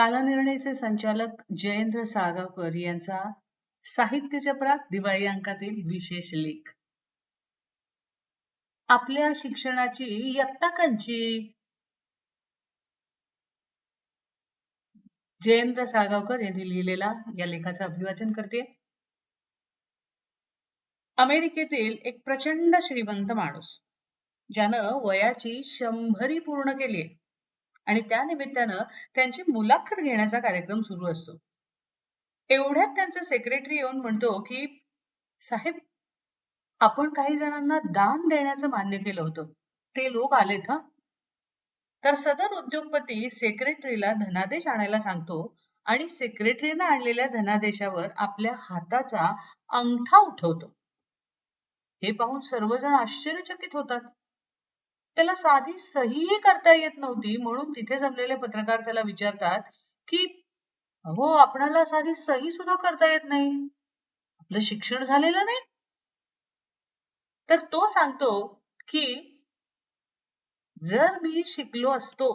कालनिर्णयचे संचालक जयेंद्र सागावकर यांचा साहित्य चपराक दिवाळी अंकातील विशेष लेख. आपल्या शिक्षणाची इयत्ता कंची जयेंद्र साळगावकर यांनी लिहिलेला या लेखाचं अभिवाचन करते. अमेरिकेतील एक प्रचंड श्रीमंत माणूस ज्यानं वयाची शंभरी पूर्ण केली आणि त्या निमित्तानं त्यांची मुलाखत घेण्याचा कार्यक्रम सुरू असतो. एवढ्यात त्यांचा सेक्रेटरी येऊन म्हणतो की साहेब आपण काही जणांना दान देण्याचं मान्य केलं होतं. ते लोक आलेत हा. तर सदर उद्योगपती सेक्रेटरीला धनादेश आणायला सांगतो आणि सेक्रेटरीनं आणलेल्या धनादेशावर आपल्या हाताचा अंगठा उठवतो. हे पाहून सर्वजण आश्चर्यचकित होतात. त्याला साधी सहीही करता येत नव्हती. म्हणून तिथे जमलेले पत्रकार त्याला विचारतात की अहो आपणाला साधी सही सुद्धा करता येत नाही. आपलं शिक्षण झालेलं नाही? तर तो सांगतो की जर मी शिकलो असतो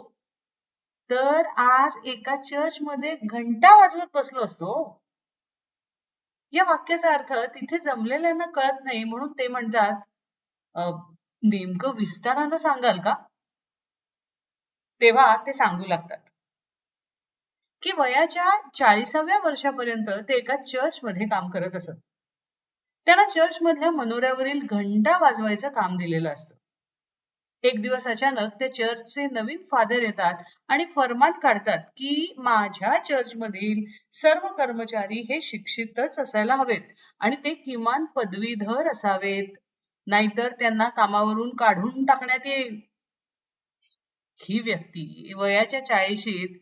तर आज एका चर्च मध्ये घंटा वाजवत बसलो असतो. या वाक्याचा अर्थ तिथे जमलेल्यांना कळत नाही. म्हणून ते म्हणतात नेमकं विस्तारानं सांगाल का? तेव्हा ते सांगू लागतात. की वयाच्या चाळीसाव्या वर्षापर्यंत ते एका चर्च मध्ये काम करत असत. त्यांना चर्च मधल्या मनोऱ्यावरील घंटा वाजवायचं काम दिलेलं असतं. एक दिवस अचानक त्या चर्चचे नवीन फादर येतात आणि फरमान काढतात की माझ्या चर्च मधील सर्व कर्मचारी हे शिक्षितच असायला हवेत आणि ते किमान पदवीधर असावेत. नाहीतर त्यांना कामावरून काढून टाकण्यात येईल. ही व्यक्ती वयाच्या चाळीशीत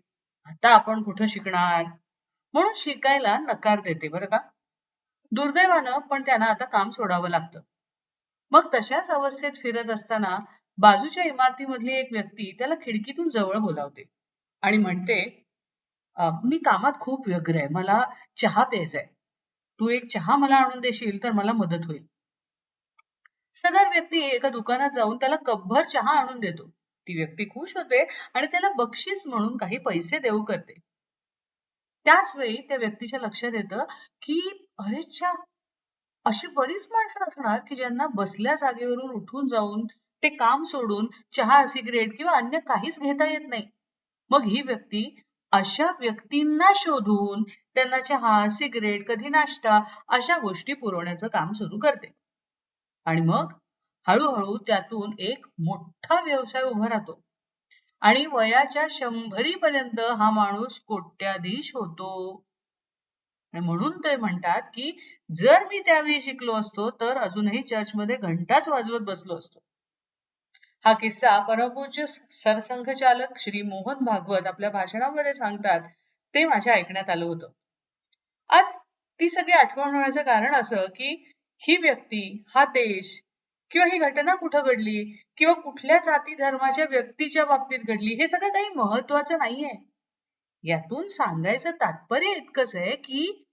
आता आपण कुठं शिकणार? म्हणून शिकायला नकार देते बरं का? दुर्दैवानं पण त्यांना आता काम सोडावं लागतं. मग तशाच अवस्थेत फिरत असताना बाजूच्या इमारतीमधली एक व्यक्ती त्याला खिडकीतून जवळ बोलावते आणि म्हणते मी कामात खूप व्यग्र आहे. मला चहा प्यायचा आहे तू एक चहा मला आणून देशील तर मला मदत होईल. सदर व्यक्ती एका दुकानात जाऊन त्याला कपभर चहा आणून देतो. ती व्यक्ती खुश होते आणि त्याला बक्षीस म्हणून काही पैसे देऊ करते. त्याच वेळी त्या व्यक्तीच्या लक्षात येतं की अरेच्छा अशी बरीच माणसं असणार की ज्यांना बसल्या जागेवरून उठून जाऊन ते काम सोडून चहा सिगरेट किंवा अन्य काहीच घेता येत नाही. मग ही व्यक्ती अशा व्यक्तींना शोधून त्यांना चहा सिगरेट कधी नाश्ता अशा गोष्टी पुरवण्याचं काम सुरू करते. आणि मग हळूहळू त्यातून एक मोठा व्यवसाय उभा राहतो. आणि वयाच्या शंभरी पर्यंत हा माणूस कोट्याधीश होतो. म्हणून ते म्हणतात की जर मी त्यावेळी शिकलो असतो तर अजूनही चर्चमध्ये घंटाच वाजवत बसलो असतो. हा किस्सा परमपूज्य सरसंघचालक श्री मोहन भागवत आपल्या भाषणामध्ये सांगतात ते माझ्या ऐकण्यात आलं होतं. आज ती सगळी आठवण होण्याचं कारण असं की ही व्यक्ती हा देश किंवा ही घटना कुठं घडली किंवा कुठल्या जाती धर्माच्या व्यक्तीच्या बाबतीत घडली हे सगळं काही महत्वाचं नाहीये. यातून सांगायचं तात्पर्य इतकंच आहे की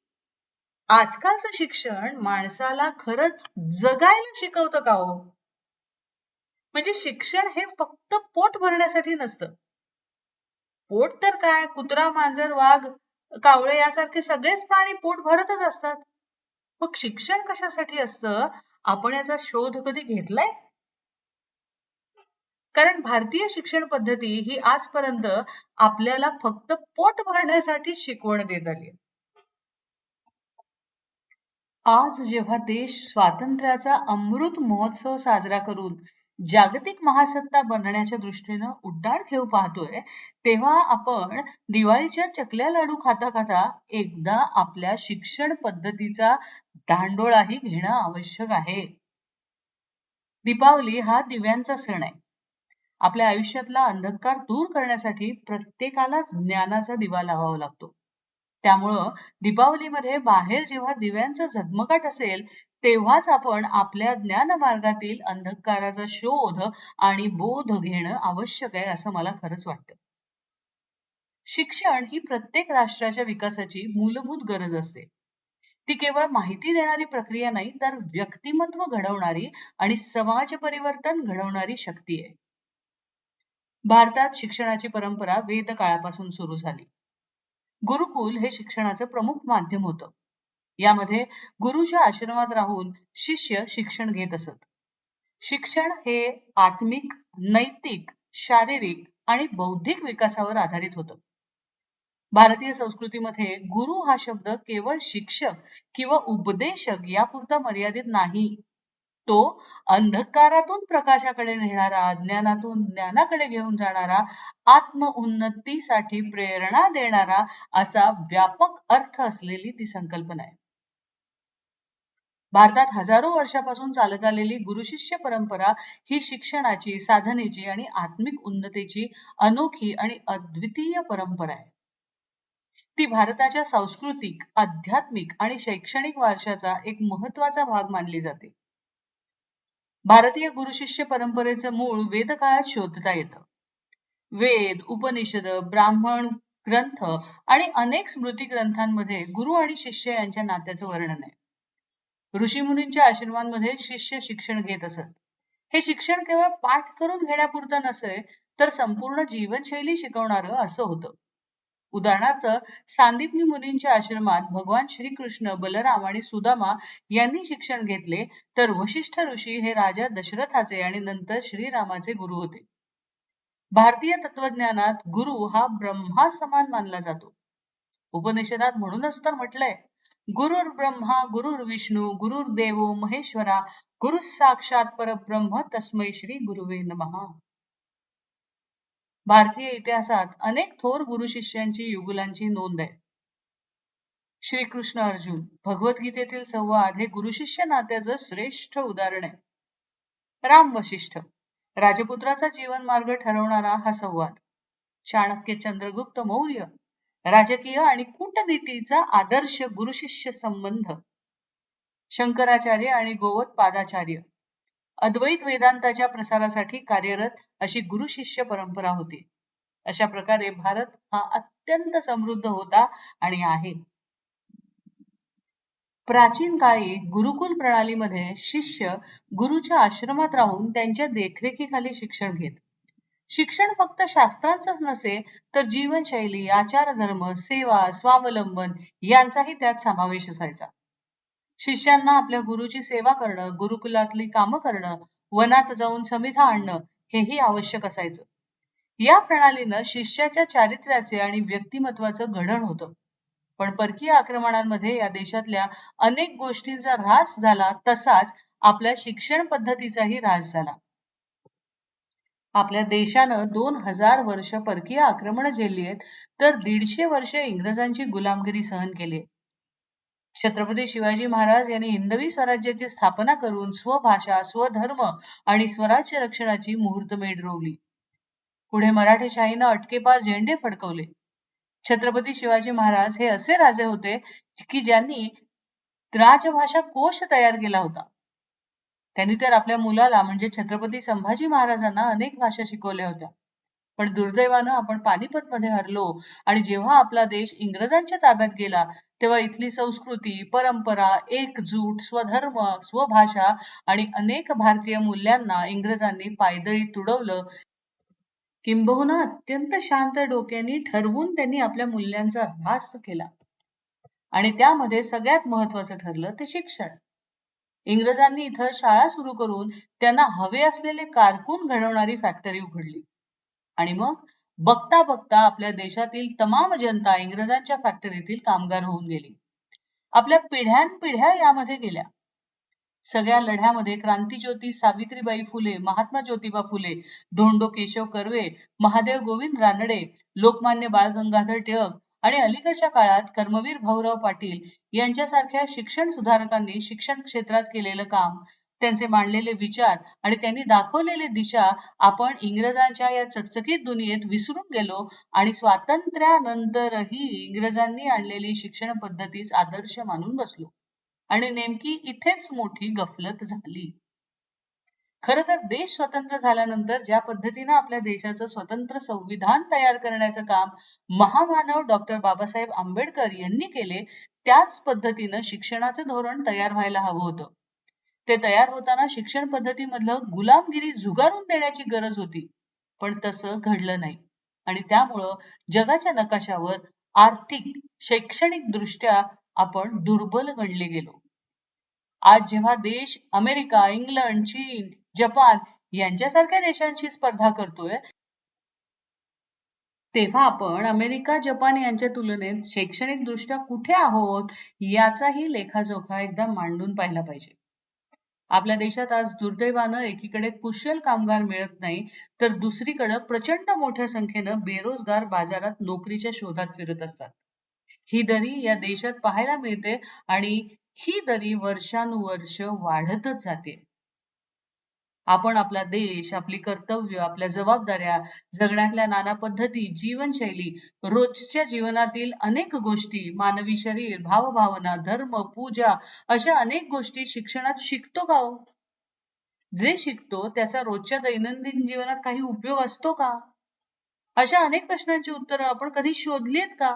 आजकालचं शिक्षण माणसाला खरंच जगायला शिकवतं का हो? म्हणजे शिक्षण हे फक्त पोट भरण्यासाठी नसतं. पोट तर काय कुत्रा मांजर वाघ कावळे यासारखे सगळेच प्राणी पोट भरतच असतात. मग शिक्षण कशासाठी असतं? आपण याचा शोध कधी घेतलाय? कारण भारतीय शिक्षण पद्धती ही आजपर्यंत आपल्याला फक्त पोट भरण्यासाठी शिकवण देत आली आज जेव्हा देश स्वातंत्र्याचा अमृत महोत्सव साजरा करून जागतिक महासत्ता बनण्याच्या दृष्टीनं उड्डाण घेऊ पाहतोय तेव्हा आपण दिवाळीच्या चकल्या लाडू खाता खाता एकदा आपल्या शिक्षण पद्धतीचा दांडोळाही घेणं आवश्यक आहे. दीपावली हा दिव्यांचा सण आहे. आपल्या आयुष्यातला अंधकार दूर करण्यासाठी प्रत्येकाला ज्ञानाचा दिवा लावावा लागतो. त्यामुळं दीपावलीमध्ये बाहेर जेव्हा दिव्यांचा झगमगाट असेल तेव्हाच आपण आपल्या ज्ञान मार्गातील अंधकाराचा शोध आणि बोध घेणं आवश्यक आहे असं मला खरंच वाटतं. शिक्षण ही प्रत्येक राष्ट्राच्या विकासाची मूलभूत गरज असते. ती केवळ माहिती देणारी प्रक्रिया नाही तर व्यक्तिमत्व घडवणारी आणि समाज परिवर्तन घडवणारी शक्ती आहे. भारतात शिक्षणाची परंपरा वेद काळापासून सुरू झाली. गुरुकुल हे शिक्षणाचं प्रमुख माध्यम होतं. यामध्ये गुरुच्या आश्रमात राहून शिष्य शिक्षण घेत असत. शिक्षण हे आत्मिक नैतिक शारीरिक आणि बौद्धिक विकासावर आधारित होतं. भारतीय संस्कृतीमध्ये गुरु हा शब्द केवळ शिक्षक किंवा उपदेशक यापुरता मर्यादित नाही. तो अंधकारातून प्रकाशाकडे नेणारा अज्ञानातून ज्ञानाकडे घेऊन जाणारा आत्म उन्नतीसाठी प्रेरणा देणारा असा व्यापक अर्थ असलेली ती संकल्पना आहे. भारतात हजारो वर्षापासून चालत आलेली गुरुशिष्य परंपरा ही शिक्षणाची साधनेची आणि आत्मिक उन्नतीची अनोखी आणि अद्वितीय परंपरा आहे. ती भारताच्या सांस्कृतिक आध्यात्मिक आणि शैक्षणिक वारशाचा एक महत्त्वाचा भाग मानली जाते. भारतीय गुरुशिष्य परंपरेचं मूळ वेदकाळात शोधता येतं. वेद उपनिषद ब्राह्मण ग्रंथ आणि अनेक स्मृती ग्रंथांमध्ये गुरु आणि शिष्य यांच्या नात्याचं वर्णन आहे. ऋषीमुनींच्या आश्रमांमध्ये शिष्य शिक्षण घेत असत. हे शिक्षण केवळ पाठ करून घेण्यापुरतं नसे तर संपूर्ण जीवनशैली शिकवणारं असं होतं. उदाहरणार्थ सांदीपनी मुनींच्या आश्रमात भगवान श्रीकृष्ण बलराम आणि सुदामा यांनी शिक्षण घेतले तर वशिष्ठ ऋषी हे राजा दशरथाचे आणि नंतर श्रीरामाचे गुरु होते. भारतीय तत्वज्ञानात गुरु हा ब्रह्मा समान मानला जातो. उपनिषदात म्हणूनच तर म्हटलंय गुरुर ब्रह्मा गुरुर विष्णू गुरुर देवो महेश्वरा गुरु साक्षात परब्रह्म तस्मै श्री गुरुवे नमहा भारतीय इतिहासात अनेक थोर गुरु शिष्यांची युगुलांची नोंद आहे. श्रीकृष्ण अर्जुन भगवद्गीतेतील संवाद हे गुरुशिष्य नात्याचं श्रेष्ठ उदाहरण आहे. राम वशिष्ठ राजपुत्राचा जीवन मार्ग ठरवणारा हा संवाद चाणक्य चंद्रगुप्त मौर्य राजकीय आणि कूटनीतीचा आदर्श गुरुशिष्य संबंध शंकराचार्य आणि गोवत पादाचार्य अद्वैत वेदांताच्या प्रसारासाठी कार्यरत अशी गुरु शिष्य परंपरा होती. अशा प्रकारे भारत हा अत्यंत समृद्ध होता आणि आहे. प्राचीन काळी गुरुकुल प्रणालीमध्ये शिष्य गुरुच्या आश्रमात राहून त्यांच्या देखरेखीखाली शिक्षण घेत. शिक्षण फक्त शास्त्रांचंच नसे तर जीवनशैली आचारधर्म सेवा स्वावलंबन यांचाही त्यात समावेश असायचा. शिष्यांना आपल्या गुरुची सेवा करणं गुरुकुलातली कामं करणं वनात जाऊन समिधा आणणं हेही आवश्यक असायचं. या प्रणालीनं शिष्याच्या चारित्र्याचे आणि व्यक्तिमत्वाचं घडण होतं. पण परकीय आक्रमणांमध्ये या देशातल्या अनेक गोष्टींचा ऱ्हास झाला तसाच आपल्या शिक्षण पद्धतीचाही ऱ्हास झाला. आपल्या देशानं दोन हजार वर्ष परकीय आक्रमण झेलली आहेत तर दीडशे वर्ष इंग्रजांची गुलामगिरी सहन केली छत्रपती शिवाजी महाराज यांनी हिंदवी स्वराज्याची स्थापना करून स्वभाषा स्वधर्म आणि स्वराज्य रक्षणाची मुहूर्तमेढ रोवली पुढे मराठेशाहीनं अटकेपार झेंडे फडकवले. छत्रपती शिवाजी महाराज हे असे राजे होते की ज्यांनी राजभाषा कोश तयार केला होता. त्यांनी तर आपल्या मुलाला म्हणजे छत्रपती संभाजी महाराजांना अनेक भाषा शिकवल्या होत्या. पण दुर्दैवानं आपण पानिपत मध्ये हरलो आणि जेव्हा आपला देश इंग्रजांच्या ताब्यात गेला तेव्हा इथली संस्कृती परंपरा एकजूट स्वधर्म स्वभाषा आणि अनेक भारतीय मूल्यांना इंग्रजांनी पायदळी तुडवलं. किंबहुना अत्यंत शांत डोक्याने ठरवून त्यांनी आपल्या मूल्यांचा ह्रास केला. आणि त्यामध्ये सगळ्यात महत्वाचं ठरलं ते शिक्षण. इंग्रजांनी इथं शाळा सुरू करून त्यांना हवे असलेले कारकून घडवणारी फॅक्टरी उघडली. आणि मग बघता बघता आपल्या देशातील तमाम जनता इंग्रजांच्या फॅक्टरीतील कामगार होऊन गेली. आपल्या पिढ्यानपिढ्या यामध्ये गेल्या. सगळ्या लढ्यामध्ये क्रांतीज्योती सावित्रीबाई फुले महात्मा ज्योतिबा फुले धोंडो केशव कर्वे महादेव गोविंद रानडे लोकमान्य बाळ गंगाधर टिळक आणि अलीकडच्या काळात कर्मवीर भाऊराव पाटील यांच्यासारख्या शिक्षण सुधारकांनी शिक्षण क्षेत्रात केलेलं काम त्यांचे मांडलेले विचार आणि त्यांनी दाखवलेली दिशा आपण इंग्रजांच्या या चकचकीत दुनियेत विसरून गेलो आणि स्वातंत्र्यानंतरही इंग्रजांनी आणलेली शिक्षण पद्धतीच आदर्श मानून बसलो. आणि नेमकी इथेच मोठी गफलत झाली. खर तर देश स्वतंत्र झाल्यानंतर ज्या पद्धतीनं आपल्या देशाचं स्वतंत्र संविधान तयार करण्याचं काम महामानव डॉक्टर बाबासाहेब आंबेडकर यांनी केले त्याच पद्धतीनं शिक्षणाचं धोरण तयार व्हायला हवं होतं. ते तयार होताना शिक्षण पद्धतीमधलं गुलामगिरी झुगारून देण्याची गरज होती. पण तसं घडलं नाही. आणि त्यामुळं जगाच्या नकाशावर आर्थिक शैक्षणिक दृष्ट्या आपण दुर्बल गणले गेलो. आज जेव्हा देश अमेरिका इंग्लंड चीन जपान यांच्यासारख्या देशांशी स्पर्धा करतोय तेव्हा आपण अमेरिका जपान यांच्या तुलनेत शैक्षणिक दृष्ट्या कुठे आहोत याचाही लेखाजोखा एकदा मांडून पाहिला पाहिजे. आपल्या देशात आज दुर्दैवानं एकीकडे कुशल कामगार मिळत नाही तर दुसरीकडे प्रचंड मोठ्या संख्येनं बेरोजगार बाजारात नोकरीच्या शोधात फिरत असतात. ही दरी या देशात पाहायला मिळते आणि ही दरी वर्षानुवर्ष वाढतच जाते. आपण आपला देश आपली कर्तव्य आपल्या जबाबदाऱ्या जगण्यातल्या नाना पद्धती जीवनशैली रोजच्या जीवनातील अनेक गोष्टी मानवी शरीर भावभावना धर्म पूजा अशा अनेक गोष्टी शिक्षणात शिकतो का हो? जे शिकतो त्याचा रोजच्या दैनंदिन जीवनात काही उपयोग असतो का? अशा अनेक प्रश्नांची उत्तरं आपण कधी शोधलीत का?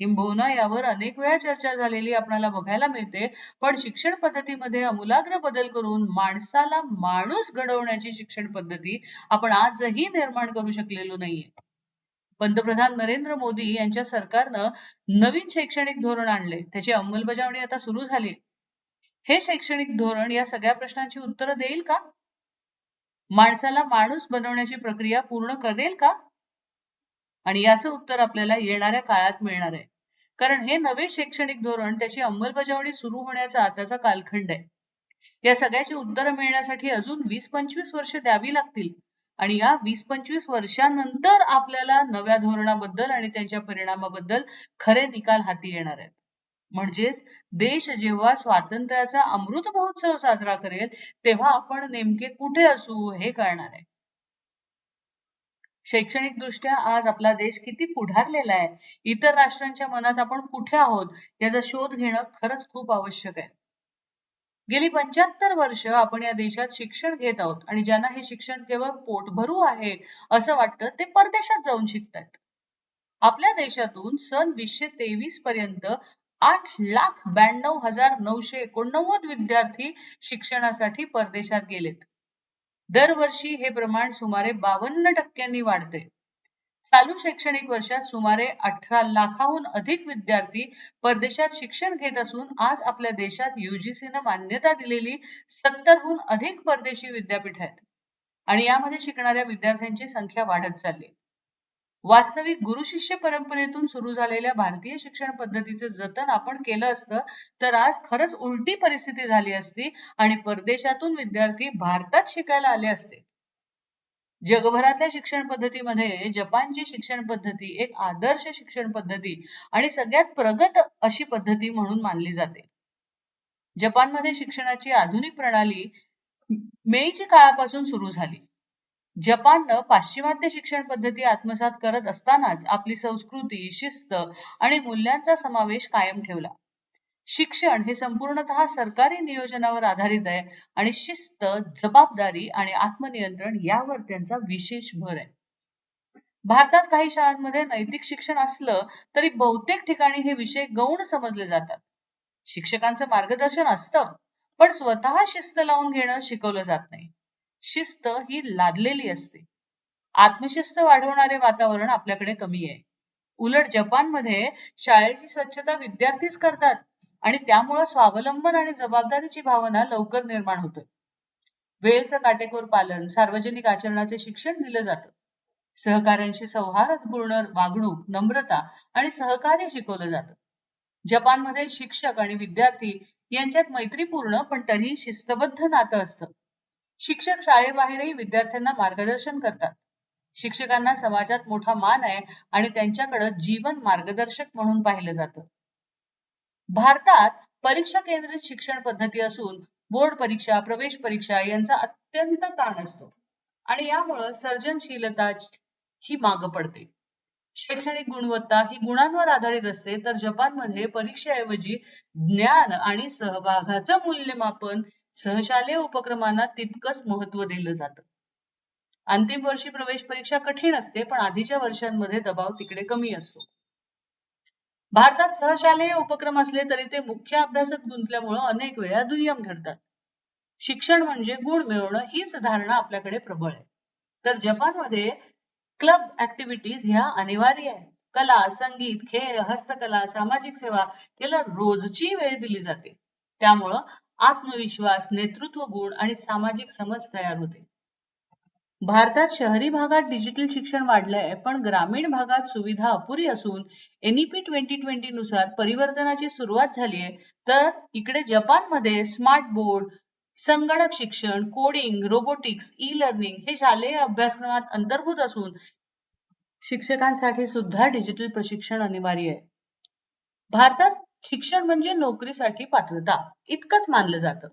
किंबहुना यावर अनेक वेळा चर्चा झालेली आपल्याला बघायला मिळते. पण शिक्षण पद्धतीमध्ये अमूलाग्र बदल करून माणसाला माणूस घडवण्याची शिक्षण पद्धती आपण आजही निर्माण करू शकलेलो नाहीये. पंतप्रधान नरेंद्र मोदी यांच्या सरकारनं नवीन शैक्षणिक धोरण आणले त्याची अंमलबजावणी आता सुरू झाली हे शैक्षणिक धोरण या सगळ्या प्रश्नांची उत्तरं देईल का? माणसाला माणूस बनवण्याची प्रक्रिया पूर्ण करेल का? आणि याचं उत्तर आपल्याला येणाऱ्या काळात मिळणार आहे. कारण हे नवे शैक्षणिक धोरण त्याची अंमलबजावणी सुरू होण्याचा आताचा कालखंड आहे. या सगळ्याची उत्तरं मिळण्यासाठी अजून वीस पंचवीस वर्ष द्यावी लागतील आणि या वीस पंचवीस वर्षानंतर आपल्याला नव्या धोरणाबद्दल आणि त्यांच्या परिणामाबद्दल खरे निकाल हाती येणार आहेत. म्हणजेच देश जेव्हा स्वातंत्र्याचा अमृत महोत्सव साजरा करेल तेव्हा आपण नेमके कुठे असू हे कळणार आहे. शैक्षणिक दृष्ट्या आज आपला देश किती पुढारलेला आहे? इतर राष्ट्रांच्या मनात आपण कुठे आहोत? याचा शोध घेणं खरंच खूप आवश्यक आहे. गेली पंच्याहत्तर वर्ष आपण या देशात शिक्षण घेत आहोत आणि ज्यांना हे शिक्षण केवळ पोटभरू आहे असं वाटतं ते परदेशात जाऊन शिकतात आपल्या देशातून सन वीसशे तेवीस पर्यंत आठ लाख ब्याण्णव हजार नऊशे एकोणनव्वद विद्यार्थी शिक्षणासाठी परदेशात गेलेत. दरवर्षी हे प्रमाण सुमारे बावन्न टक्क्यांनी वाढते. चालू शैक्षणिक वर्षात सुमारे अठरा लाखाहून अधिक विद्यार्थी परदेशात शिक्षण घेत असून आज आपल्या देशात युजीसीनं मान्यता दिलेली सत्तरहून अधिक परदेशी विद्यापीठ आहेत. आणि यामध्ये शिकणाऱ्या विद्यार्थ्यांची संख्या वाढत चालली. वास्तविक गुरु शिष्य परंपरेतून सुरू झालेल्या भारतीय शिक्षण पद्धतीचे जतन आपण केलं असतं तर आज खरंच उलटी परिस्थिती झाली असती आणि परदेशातून विद्यार्थी भारतात शिकायला आले असते. जगभरातल्या शिक्षण पद्धतीमध्ये जपानची शिक्षण पद्धती एक आदर्श शिक्षण पद्धती आणि सगळ्यात प्रगत अशी पद्धती म्हणून मानली जाते. जपानमध्ये शिक्षणाची आधुनिक प्रणाली मेईची काळापासून सुरू झाली. जपाननं पाश्चिमात्य शिक्षण पद्धती आत्मसात करत असतानाच आपली संस्कृती शिस्त आणि मूल्यांचा समावेश कायम ठेवला. शिक्षण हे संपूर्णतः सरकारी नियोजनावर आधारित आहे आणि शिस्त जबाबदारी आणि आत्मनियंत्रण यावर त्यांचा विशेष भर आहे. भारतात काही शाळांमध्ये नैतिक शिक्षण असलं तरी बहुतेक ठिकाणी हे विषय गौण समजले जातात. शिक्षकांचं मार्गदर्शन असतं पण स्वतः शिस्त लावून घेणं शिकवलं जात नाही. शिस्त ही लादलेली असते. आत्मशिस्त वाढवणारे वातावरण आपल्याकडे कमी आहे. उलट जपानमध्ये शाळेची स्वच्छता विद्यार्थीच करतात आणि त्यामुळे स्वावलंबन आणि जबाबदारीची भावना लवकर निर्माण होते. वेळचं काटेकोर पालन सार्वजनिक आचरणाचे शिक्षण दिलं जातं. सहकार्यांशी सौहार्दपूर्ण वागणूक नम्रता आणि सहकार्य शिकवलं जातं. जपानमध्ये शिक्षक आणि विद्यार्थी यांच्यात मैत्रीपूर्ण पण तरीही शिस्तबद्ध नातं असतं. शिक्षक शाळेबाहेरही विद्यार्थ्यांना मार्गदर्शन करतात. शिक्षकांना समाजात मोठा मान आहे आणि त्यांच्याकडे जीवन मार्गदर्शक म्हणून पाहिलं जातं. भारतात परीक्षा केंद्रित शिक्षण पद्धती असून बोर्ड परीक्षा प्रवेश परीक्षा यांचा अत्यंत ताण असतो आणि यामुळं सर्जनशीलता ही माग पडते. शैक्षणिक गुणवत्ता ही गुणांवर आधारित असते तर जपानमध्ये परीक्षेऐवजी ज्ञान आणि सहभागाचं मूल्यमापन सहशालेय उपक्रमांना तितकंच महत्त्व दिलं जातं. अंतिम वर्षी प्रवेश परीक्षा कठीण असते पण आधीच्या वर्षांमध्ये दबाव तिकडे कमी असतो. भारतात सहशालेय उपक्रम असले तरी ते मुख्य अभ्यासात गुंतल्यामुळं अनेक वेळा दुय्यम ठरतात. शिक्षण म्हणजे गुण मिळवणं हीच धारणा आपल्याकडे प्रबळ आहे. तर जपानमध्ये क्लब ऍक्टिव्हिटीज ह्या अनिवार्य आहेत. कला संगीत खेळ हस्तकला सामाजिक सेवा याला रोजची वेळ दिली जाते. त्यामुळं आत्मविश्वास नेतृत्व गुण आणि सामाजिक समज तयार होते. भारतात शहरी भागात डिजिटल शिक्षण वाढलंय पण ग्रामीण भागात सुविधा अपुरी असून एनईपी ट्वेंटी ट्वेंटी नुसार परिवर्तनाची सुरुवात झाली आहे तर इकडे जपानमध्ये स्मार्ट बोर्ड संगणक शिक्षण कोडिंग रोबोटिक्स ई लर्निंग हे शालेय अभ्यासक्रमात अंतर्भूत असून शिक्षकांसाठी सुद्धा डिजिटल प्रशिक्षण अनिवार्य आहे. भारतात शिक्षण म्हणजे नोकरीसाठी पात्रता इतकंच मानलं जातं.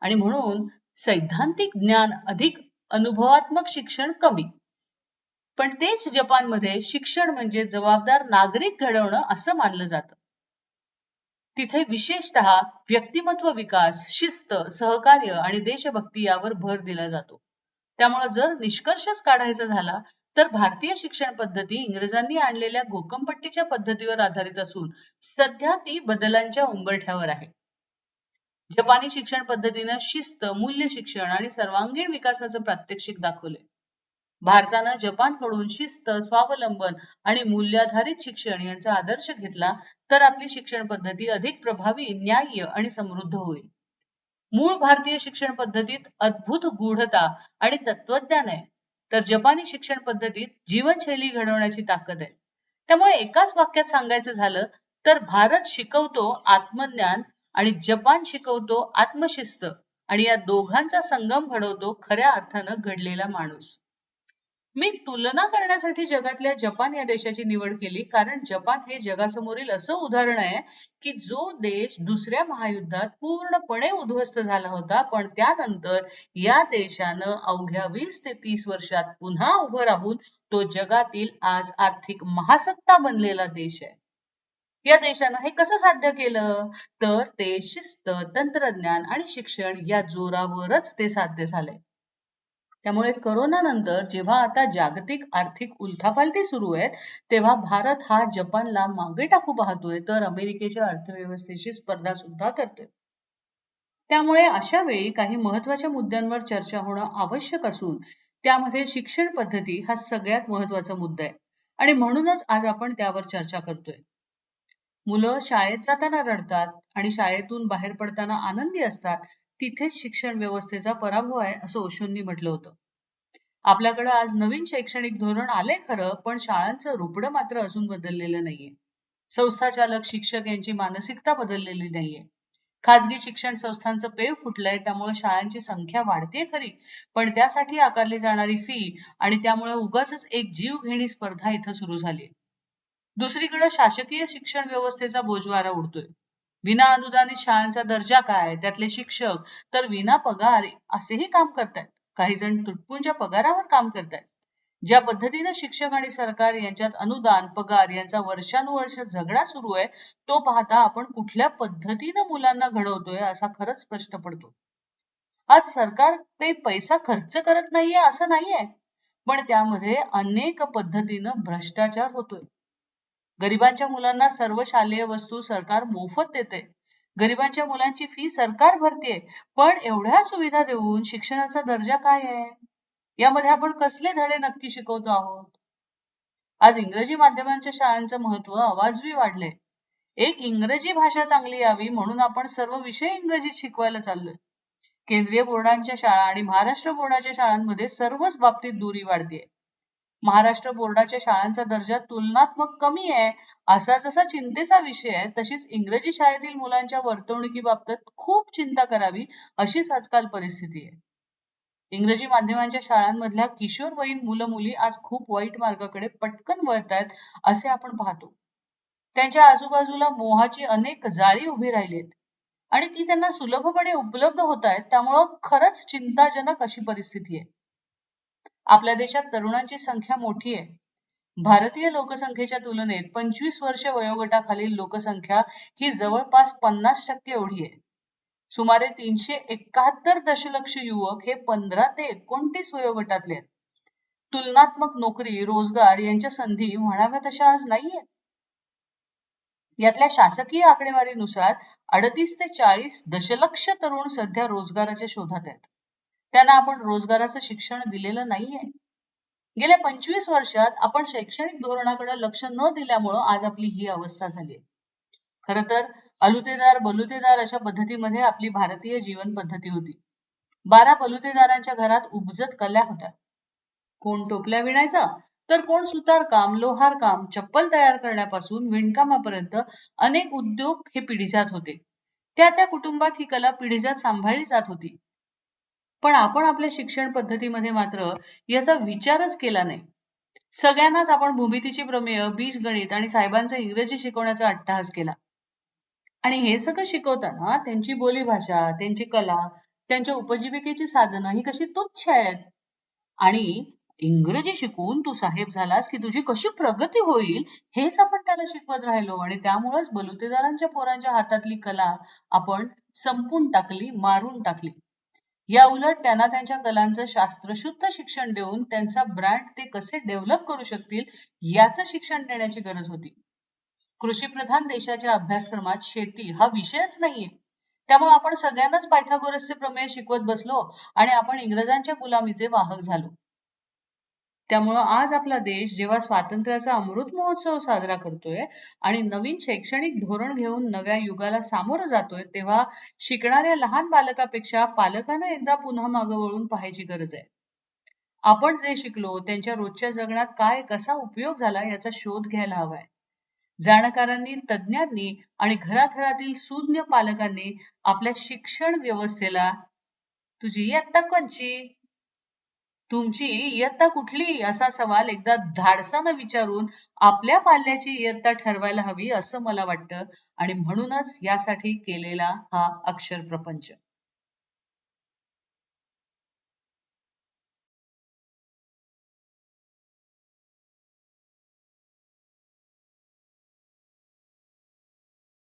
आणि म्हणून सैद्धांतिक ज्ञान अधिक अनुभवात्मक शिक्षण कमी. पण तेच जपानमध्ये शिक्षण म्हणजे जबाबदार नागरिक घडवणं असं मानलं जातं. तिथे विशेषतः व्यक्तिमत्व विकास शिस्त सहकार्य आणि देशभक्ती यावर भर दिला जातो. त्यामुळे जर निष्कर्षच काढायचा झाला तर भारतीय शिक्षण पद्धती इंग्रजांनी आणलेल्या गोकमपट्टीच्या पद्धतीवर आधारित असून सध्या ती बदलांच्या उंबरठ्यावर आहे. जपानी शिक्षण पद्धतीनं शिस्त मूल्य शिक्षण आणि सर्वांगीण विकासाचं प्रात्यक्षिक दाखवले भारतानं जपानकडून शिस्त स्वावलंबन आणि मूल्याधारित शिक्षण यांचा आदर्श घेतला तर आपली शिक्षण पद्धती अधिक प्रभावी न्याय्य आणि समृद्ध होईल. मूळ भारतीय शिक्षण पद्धतीत अद्भुत गूढता आणि तत्वज्ञान आहे. तर जपानी शिक्षण पद्धतीत जीवनशैली घडवण्याची ताकद आहे. त्यामुळे एकाच वाक्यात सांगायचं झालं तर भारत शिकवतो आत्मज्ञान आणि जपान शिकवतो आत्मशिस्त आणि या दोघांचा संगम घडवतो खऱ्या अर्थानं घडलेला माणूस. मी तुलना करण्यासाठी जगातल्या जपान या देशाची निवड केली. कारण जपान हे जगासमोरील असं उदाहरण आहे की जो देश दुसऱ्या महायुद्धात पूर्णपणे उद्ध्वस्त झाला होता पण त्यानंतर या देशानं अवघ्या वीस ते तीस वर्षात पुन्हा उभं राहून तो जगातील आज आर्थिक महासत्ता बनलेला देश आहे. या देशानं हे कसं साध्य केलं? तर ते शिस्त तंत्रज्ञान आणि शिक्षण या जोरावरच ते साध्य झाले त्यामुळे करोना नंतर जेव्हा आता जागतिक आर्थिक उलथापालथी सुरू आहेत तेव्हा भारत हा जपानला मागे टाकू पाहतोय तर अमेरिकेच्या अर्थव्यवस्थेशी स्पर्धा सुद्धा करतोय. त्यामुळे अशा वेळी काही महत्त्वाच्या मुद्द्यांवर चर्चा होणं आवश्यक असून त्यामध्ये शिक्षण पद्धती हा सगळ्यात महत्त्वाचा मुद्दा आहे. आणि म्हणूनच आज आपण त्यावर चर्चा करतोय. मुलं शाळेत जाताना रडतात आणि शाळेतून बाहेर पडताना आनंदी असतात तिथेच शिक्षण व्यवस्थेचा पराभव आहे असं ओशोंनी म्हटलं होतं. आपल्याकडे आज नवीन शैक्षणिक धोरण आले खरं पण शाळांचं रुपडं मात्र अजून बदललेलं नाहीये. संस्था चालक शिक्षक यांची मानसिकता बदललेली नाहीये. खाजगी शिक्षण संस्थांचं पेव फुटलंय त्यामुळे शाळांची संख्या वाढतेय खरी पण त्यासाठी आकारली जाणारी फी आणि त्यामुळे उगाच एक जीव घेणी स्पर्धा इथं सुरू झाली दुसरीकडे शासकीय शिक्षण व्यवस्थेचा बोजवारा उडतोय. विना अनुदानित शाळांचा दर्जा काय? त्यातले शिक्षक तर विना पगार असेही काम करतायत. काही जण तुटपुंच्या पगारावर काम करतायत. ज्या पद्धतीने शिक्षक आणि सरकार यांच्यात अनुदान पगार यांचा वर्षानुवर्ष झगडा सुरू आहे तो पाहता आपण कुठल्या पद्धतीनं मुलांना घडवतोय असा खरंच प्रश्न पडतो. आज सरकार ते पैसा खर्च करत नाहीये असं नाहीये. पण त्यामध्ये अनेक पद्धतीनं भ्रष्टाचार होतोय. गरिबांच्या मुलांना सर्व शालेय वस्तू सरकार मोफत देते. गरिबांच्या मुलांची फी सरकार भरते पण एवढ्या सुविधा देऊन शिक्षणाचा दर्जा काय आहे? यामध्ये आपण कसले धडे नक्की शिकवतो आहोत? आज इंग्रजी माध्यमांच्या शाळांचं महत्त्व अवाजवी वाढले. एक इंग्रजी भाषा चांगली यावी म्हणून आपण सर्व विषय इंग्रजीत शिकवायला चाललोय. केंद्रीय बोर्डांच्या शाळा आणि महाराष्ट्र बोर्डाच्या शाळांमध्ये सर्वच बाबतीत दुरी वाढते महाराष्ट्र बोर्डाच्या शाळांचा दर्जा तुलनात्मक कमी आहे असा जसा चिंतेचा विषय आहे तशीच इंग्रजी शाळेतील मुलांच्या वर्तवणुकीबाबत खूप चिंता करावी अशीच आजकाल परिस्थिती आहे. इंग्रजी माध्यमांच्या शाळांमधल्या किशोरवयीन मुलं मुली आज खूप वाईट मार्गाकडे पटकन वळत आहेत असे आपण पाहतो. त्यांच्या आजूबाजूला मोहाची अनेक जाळी उभी राहिलीत आणि ती त्यांना सुलभपणे उपलब्ध होत आहेत त्यामुळं खरंच चिंताजनक अशी परिस्थिती आहे. आपल्या देशात तरुणांची संख्या मोठी आहे. भारतीय लोकसंख्येच्या तुलनेत पंचवीस वर्ष वयोगटाखालील लोकसंख्या ही जवळपास पन्नास टक्के एवढी आहे. सुमारे तीनशे एकाहत्तर दशलक्ष युवक हे पंधरा ते एकोणतीस वयोगटातले आहेत. तुलनात्मक नोकरी रोजगार यांच्या संधी म्हणाव्या तशा आज नाहीये यातल्या शासकीय आकडेवारीनुसार अडतीस ते चाळीस दशलक्ष तरुण सध्या रोजगाराच्या शोधात आहेत. त्यांना आपण रोजगाराचं शिक्षण दिलेलं नाहीये. गेल्या पंचवीस वर्षात आपण शैक्षणिक धोरणाकडे लक्ष न दिल्यामुळं आज आपली ही अवस्था झाली आहे. खर तर अलुतेदार बलुतेदार अशा पद्धतीमध्ये आपली भारतीय जीवन पद्धती होती. बारा बलुतेदारांच्या घरात उपजत कल्या होत्या. कोण टोपल्या विणायचा? तर कोण सुतार काम लोहार काम चप्पल तयार करण्यापासून विणकामापर्यंत अनेक उद्योग हे पिढीजात होते. त्या त्या कुटुंबात ही कला पिढीजात सांभाळली जात होती. पण आपण आपल्या शिक्षण पद्धतीमध्ये मात्र याचा विचारच केला नाही. सगळ्यांनाच आपण भूमितीची प्रमेय बीजगणित आणि साहेबांचा इंग्रजी शिकवण्याचा अट्टहास केला. आणि हे सगळं शिकवताना त्यांची बोलीभाषा त्यांची कला त्यांच्या उपजीविकेची साधनं ही कशी तुच्छ आहेत? आणि इंग्रजी शिकून तू साहेब झालास की तुझी कशी प्रगती होईल हेच आपण त्याला शिकवत राहिलो आणि त्यामुळेच बलुतेदारांच्या पोरांच्या हातातली कला आपण संपून टाकली मारून टाकली. या उलट त्यांना त्यांच्या कलांचं शास्त्रशुद्ध शिक्षण देऊन त्यांचा ब्रँड ते कसे डेव्हलप करू शकतील याचं शिक्षण देण्याची गरज होती. कृषी प्रधान देशाच्या अभ्यासक्रमात शेती हा विषयच नाहीये. त्यामुळे आपण सगळ्यांनाच पायथागोरसचे प्रमेय शिकवत बसलो आणि आपण इंग्रजांच्या गुलामीचे वाहक झालो. त्यामुळं आज आपला देश जेव्हा स्वातंत्र्याचा अमृत महोत्सव साजरा करतोय आणि नवीन शैक्षणिक धोरण घेऊन नव्या युगाला सामोरं जातोय तेव्हा शिकणाऱ्या लहान बालकापेक्षा पालकांना एकदा पुन्हा मागं वळून पाहायची गरज आहे. आपण जे शिकलो त्यांच्या रोजच्या जगण्यात काय कसा उपयोग झाला याचा शोध घ्यायला हवाय. जाणकारांनी तज्ज्ञांनी आणि घराघरातील सुज्ञ पालकांनी आपल्या शिक्षण व्यवस्थेला तुझी इयत्ता कोणची? तुमची इयत्ता कुठली? असा सवाल एकदा धाडसानं विचारून आपल्या पाल्याची इयत्ता ठरवायला हवी असं मला वाटतं. आणि म्हणूनच यासाठी केलेला हा अक्षर प्रपंच.